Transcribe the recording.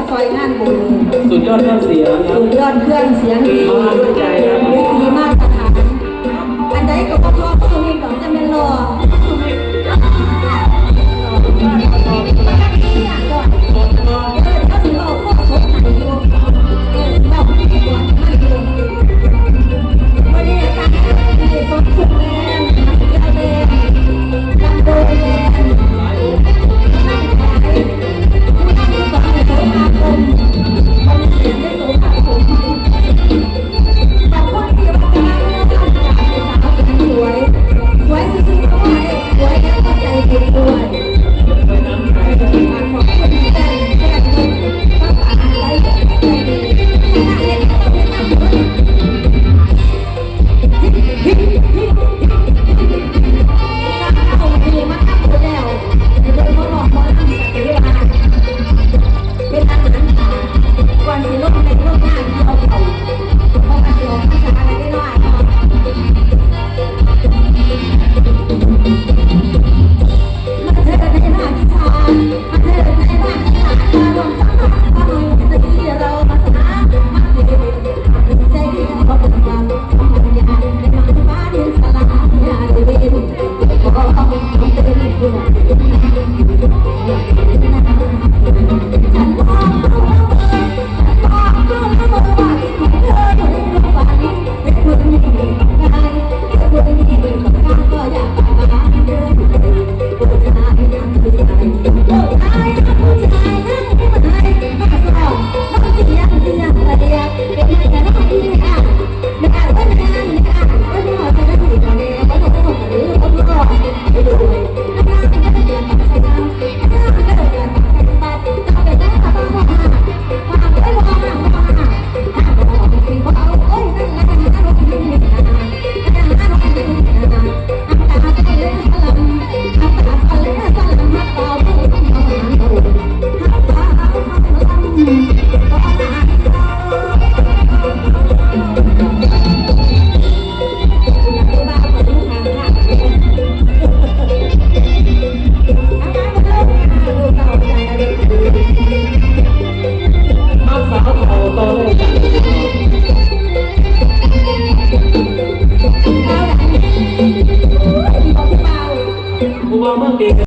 มาซอยงานบุญสุดยอดเครื่องเสียงสุดยอดเครื่องเสียงดีมากใจครับ วิธีมากนะคะอันใดก็พอพอตัวเองดอกจะเป็นรอ